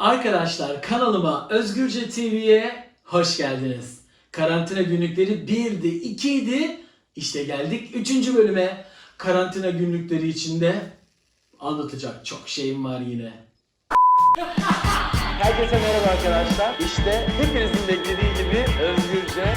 Arkadaşlar kanalıma Özgürce TV'ye hoş geldiniz. Karantina günlükleri 1'di, 2'ydi. İşte geldik 3. bölüme. Karantina günlükleri içinde anlatacak çok şeyim var yine. Herkese merhaba arkadaşlar. İşte hepinizin beklediği gibi özgürce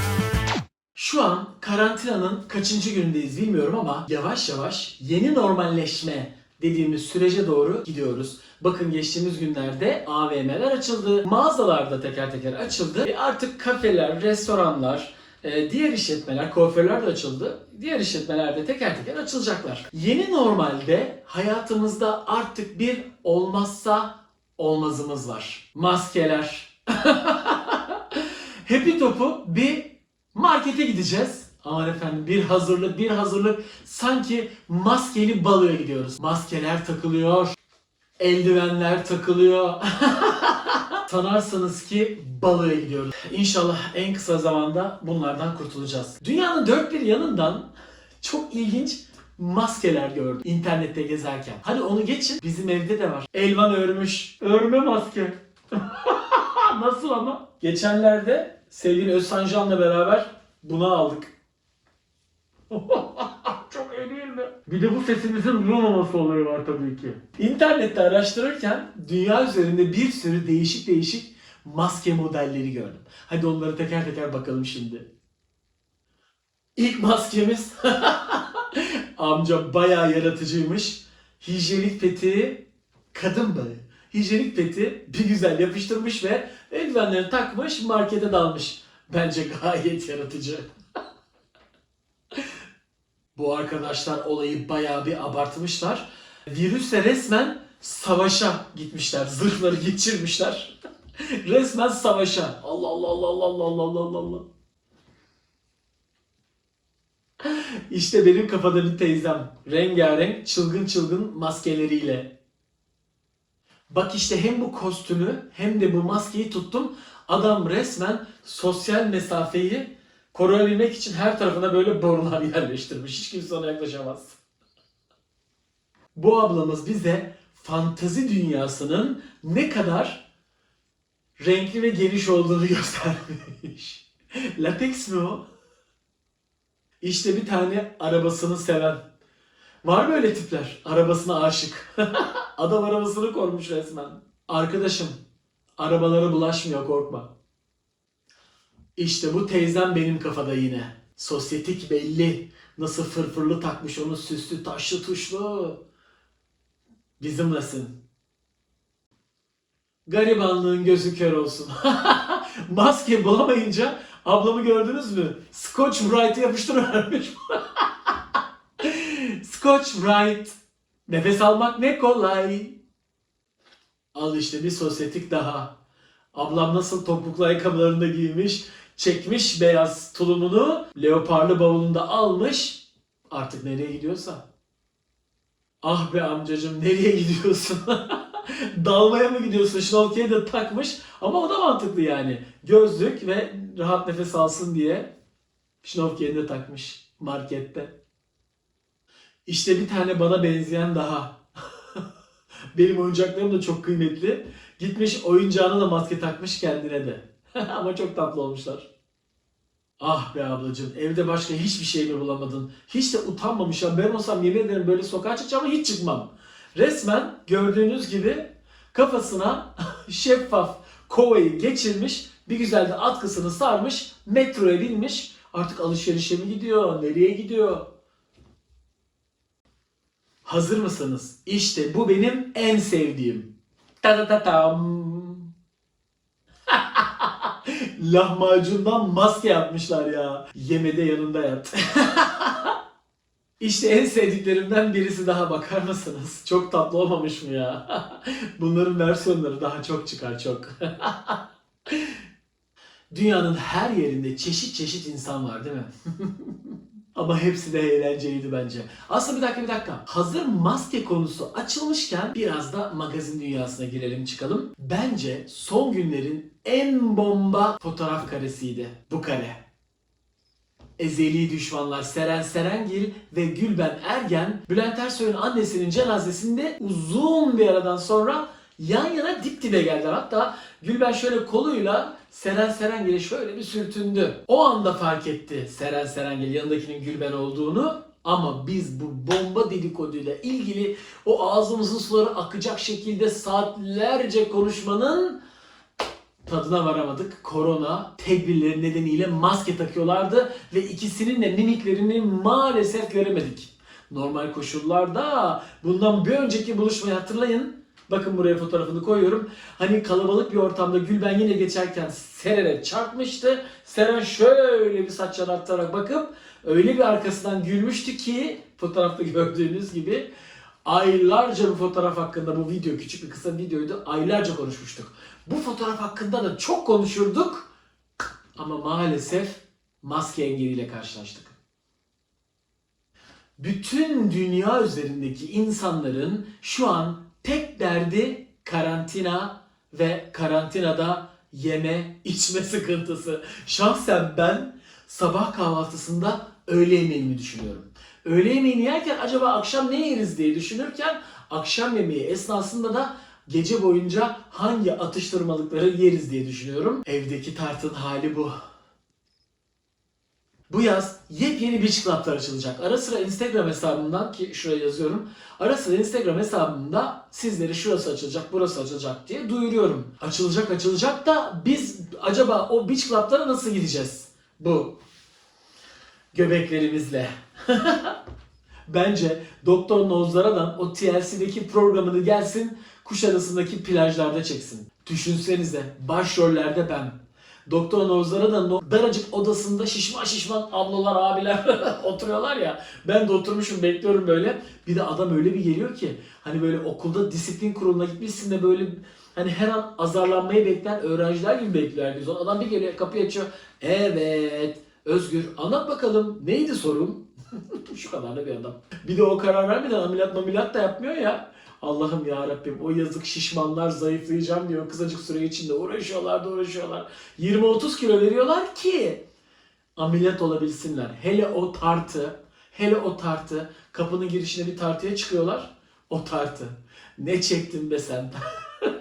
Şu an karantinanın kaçıncı günündeyiz bilmiyorum ama yavaş yavaş yeni normalleşme dediğimiz sürece doğru gidiyoruz. Bakın geçtiğimiz günlerde AVM'ler açıldı, mağazalar da teker teker açıldı. E artık kafeler, restoranlar, e, diğer işletmeler, kuaförler de açıldı. Diğer işletmeler de teker teker açılacaklar. Yeni normalde hayatımızda artık bir olmazsa olmazımız var. Maskeler. Happy Top'u bir markete gideceğiz. Aman efendim bir hazırlık bir hazırlık sanki maskeli baloya gidiyoruz. Maskeler takılıyor. Eldivenler takılıyor. Sanarsanız ki baloya gidiyoruz. İnşallah en kısa zamanda bunlardan kurtulacağız. Dünyanın dört bir yanından çok ilginç maskeler gördüm internette gezerken. Hadi onu geçin bizim evde de var. Elvan örmüş. Örme maske. Nasıl ama? Geçenlerde sevgili Özhan Can'la beraber bunu aldık. Çok iyi değil mi? Bir de bu sesimizin duyulmaması olayı var tabii ki. İnternette araştırırken dünya üzerinde bir sürü değişik değişik maske modelleri gördüm. Hadi onları teker teker bakalım şimdi. İlk maskemiz amca bayağı yaratıcıymış. Hijyenik peti kadın bağı. Hijyenik peti bir güzel yapıştırmış ve eldivenlerini takmış markete dalmış. Bence gayet yaratıcı. Bu arkadaşlar olayı bayağı bir abartmışlar. Virüsle resmen savaşa gitmişler. Zırhları geçirmişler. resmen savaşa. Allah Allah Allah Allah Allah Allah Allah Allah. İşte benim kafada bir teyzem. Rengarenk çılgın çılgın maskeleriyle. Bak işte hem bu kostümü hem de bu maskeyi tuttum. Adam resmen sosyal mesafeyi koruyabilmek için her tarafına böyle borular yerleştirmiş. Hiç kimse ona yaklaşamaz. Bu ablamız bize fantazi dünyasının ne kadar renkli ve geniş olduğunu göstermiş. Lateks mi o? İşte bir tane arabasını seven. Var böyle tipler. Arabasına aşık. Adam arabasını korumuş resmen. Arkadaşım, arabalara bulaşmıyor korkma. İşte bu teyzem benim kafada yine. Sosyetik belli. Nasıl fırfırlı takmış onu süslü taşlı tuşlu. Bizimlesin. Garibanlığın gözü kör olsun. Maske bulamayınca ablamı gördünüz mü? Scotch Brite'ı yapıştırıvermiş. Scotch Brite. Nefes almak ne kolay. Al işte bir sosyetik daha. Ablam nasıl topuklu ayakkabılarını da giymiş, çekmiş beyaz tulumunu, leoparlı bavulunda almış. Artık nereye gidiyorsa. Ah be amcacım nereye gidiyorsun? Dalmaya mı gidiyorsun? Şnorkeli de takmış ama o da mantıklı yani. Gözlük ve rahat nefes alsın diye şnorkeli de takmış markette. İşte bir tane bana benzeyen daha. Benim oyuncaklarım da çok kıymetli. Gitmiş oyuncağına da maske takmış kendine de. Ama çok tatlı olmuşlar. Ah be ablacığım evde başka hiçbir şey mi bulamadın? Hiç de utanmamış ya. Ben olsam yemin ederim böyle sokağa çıkacağım ama hiç çıkmam. Resmen gördüğünüz gibi kafasına şeffaf kovayı geçirmiş. Bir güzel de atkısını sarmış. Metroya binmiş. Artık alışverişe mi gidiyor? Nereye gidiyor? Hazır mısınız? İşte bu benim en sevdiğim. Ta ta ta tam. Lahmacundan maske yapmışlar ya. Yemede yanında yat. işte en sevdiklerimden birisi daha bakar mısınız? Çok tatlı olmamış mı ya? Bunların versiyonları daha çok çıkar çok. Dünyanın her yerinde çeşit çeşit insan var değil mi? Ama hepsi de eğlenceliydi bence. Aslında bir dakika bir dakika. Hazır maske konusu açılmışken biraz da magazin dünyasına girelim çıkalım. Bence son günlerin en bomba fotoğraf karesiydi bu kare. Ezeli düşmanlar Seren Serengil ve Gülben Ergen, Bülent Ersoy'un annesinin cenazesinde uzun bir aradan sonra yan yana dip dibe geldiler. Hatta Gülben şöyle koluyla Seren Serengil'e şöyle bir sürtündü. O anda fark etti Seren Serengil yanındakinin Gülben olduğunu. Ama biz bu bomba dedikoduyla ilgili o ağzımızın suları akacak şekilde saatlerce konuşmanın tadına varamadık. Korona tedbirleri nedeniyle maske takıyorlardı ve ikisinin de mimiklerini maalesef göremedik. Normal koşullarda bundan bir önceki buluşmayı hatırlayın. Bakın buraya fotoğrafını koyuyorum. Hani kalabalık bir ortamda Gülben yine geçerken Seren'e çarpmıştı. Seren şöyle bir saç yanartarak bakıp öyle bir arkasından gülmüştü ki fotoğrafta gördüğünüz gibi aylarca bu fotoğraf hakkında bu video küçük bir kısa videoydu. Aylarca konuşmuştuk. Bu fotoğraf hakkında da çok konuşurduk ama maalesef maske engeliyle karşılaştık. Bütün dünya üzerindeki insanların şu an tek derdi karantina ve karantinada yeme içme sıkıntısı. Şahsen ben sabah kahvaltısında öğle yemeğini düşünüyorum. Öğle yemeğini yerken acaba akşam ne yeriz diye düşünürken akşam yemeği esnasında da gece boyunca hangi atıştırmalıkları yeriz diye düşünüyorum. Evdeki tartın hali bu. Bu yaz yepyeni beach club'lar açılacak. Ara sıra Instagram hesabımdan ki şuraya yazıyorum. Ara sıra Instagram hesabımda sizleri şurası açılacak, burası açılacak diye duyuruyorum. Açılacak açılacak da biz acaba o beach club'lara nasıl gideceğiz? Bu göbeklerimizle. Bence Doktor Nozlara'dan o TLC'deki programını gelsin Kuşadası'ndaki plajlarda çeksin. Düşünsenize başrollerde ben. Doktor Nozlara'dan o daracık odasında şişman şişman ablalar abiler oturuyorlar ya. Ben de oturmuşum bekliyorum böyle. Bir de adam öyle bir geliyor ki hani böyle okulda disiplin kuruluna gitmişsin de böyle hani her an azarlanmayı bekleyen öğrenciler gibi bekliyor herkes. Adam bir geliyor kapıyı açıyor. Evet Özgür anlat bakalım neydi sorun? Şu kadar da bir adam. Bir de o karar vermeden ameliyat ameliyat da yapmıyor ya. Allah'ım ya Rabbim o yazık şişmanlar zayıflayacağım diyor kısacık süre içinde uğraşıyorlar da uğraşıyorlar. 20-30 kilo veriyorlar ki ameliyat olabilsinler. Hele o tartı, hele o tartı kapının girişine bir tartıya çıkıyorlar. O tartı. Ne çektin be sen?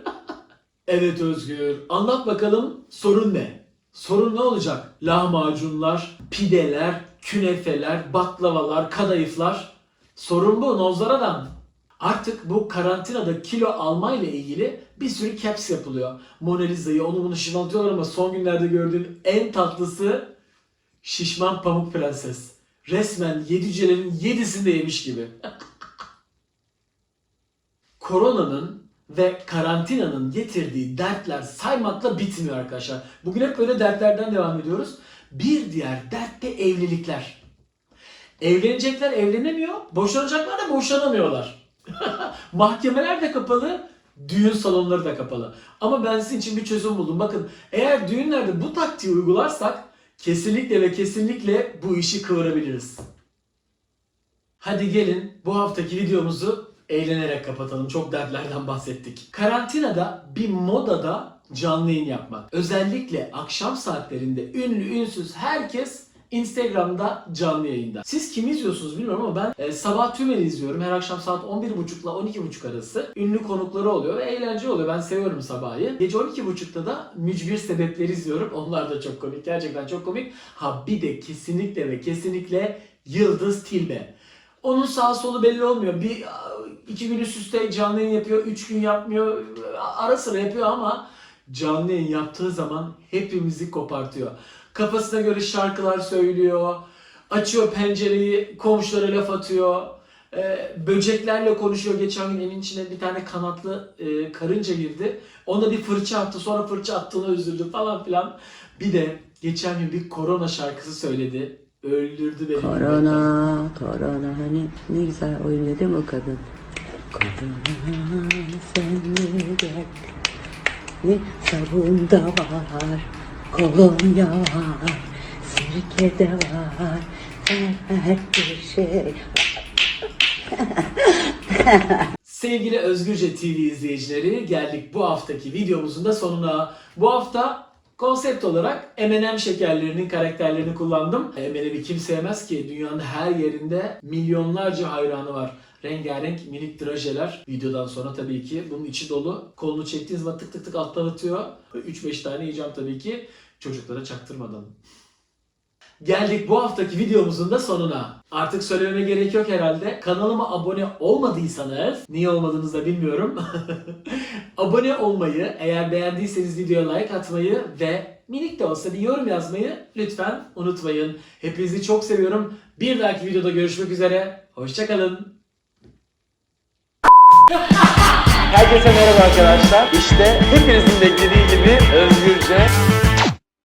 evet Özgür. Anlat bakalım sorun ne? Sorun ne olacak? Lahmacunlar, pideler, künefeler, baklavalar, kadayıflar. Sorun bu Nozlar adam. Artık bu karantinada kilo almayla ilgili bir sürü caps yapılıyor. Mona Lisa'yı onu bunu şımartıyorlar ama son günlerde gördüğüm en tatlısı şişman pamuk prenses. Resmen yedi cücelerin yedisini de yemiş gibi. Koronanın ve karantinanın getirdiği dertler saymakla bitmiyor arkadaşlar. Bugün hep böyle dertlerden devam ediyoruz. Bir diğer dert de evlilikler. Evlenecekler evlenemiyor, boşanacaklar da boşanamıyorlar. Mahkemeler de kapalı, düğün salonları da kapalı. Ama ben sizin için bir çözüm buldum. Bakın eğer düğünlerde bu taktiği uygularsak kesinlikle ve kesinlikle bu işi kıvırabiliriz. Hadi gelin bu haftaki videomuzu eğlenerek kapatalım. Çok dertlerden bahsettik. Karantinada bir modada canlı yayın yapmak. Özellikle akşam saatlerinde ünlü ünsüz herkes Instagram'da canlı yayında. Siz kimi izliyorsunuz bilmiyorum ama ben e, Sabah Tümel'i izliyorum. Her akşam saat 11.30 ile 12.30 arası. Ünlü konukları oluyor ve eğlenceli oluyor. Ben seviyorum Sabah'ı. Gece 12.30'da da Mücbir Sebepleri izliyorum. Onlar da çok komik. Gerçekten çok komik. Ha bir de kesinlikle ve kesinlikle Yıldız Tilbe. Onun sağ solu belli olmuyor. Bir iki gün üst üste canlı yayın yapıyor, üç gün yapmıyor. Ara sıra yapıyor ama canlı yayın yaptığı zaman hepimizi kopartıyor. Kafasına göre şarkılar söylüyor. Açıyor pencereyi, komşulara laf atıyor. Ee, böceklerle konuşuyor. Geçen gün evin içine bir tane kanatlı e, karınca girdi. Ona bir fırça attı. Sonra fırça attığına üzüldü falan filan. Bir de geçen gün bir korona şarkısı söyledi. Öldürdü beni. Korona, korona hani ne güzel oynuyor değil mi o kadın? Korona seni gel. Ne sabunda var, kolonya var, sirke de var, her bir şey. Sevgili Özgürce TV izleyicileri geldik bu haftaki videomuzun da sonuna. Bu hafta konsept olarak M&M şekerlerinin karakterlerini kullandım. M&M'i kim sevmez ki? Dünyanın her yerinde milyonlarca hayranı var. rengarenk minik drajeler. Videodan sonra tabii ki bunun içi dolu. Kolunu çektiğiniz zaman tık tık tık alttan atıyor. 3-5 tane yiyeceğim tabii ki. Çocuklara çaktırmadan. Geldik bu haftaki videomuzun da sonuna. Artık söylememe gerek yok herhalde. Kanalıma abone olmadıysanız, niye olmadığınızı da bilmiyorum. abone olmayı, eğer beğendiyseniz videoya like atmayı ve minik de olsa bir yorum yazmayı lütfen unutmayın. Hepinizi çok seviyorum. Bir dahaki videoda görüşmek üzere. Hoşçakalın. Herkese merhaba arkadaşlar. İşte hepinizin beklediği gibi özgürce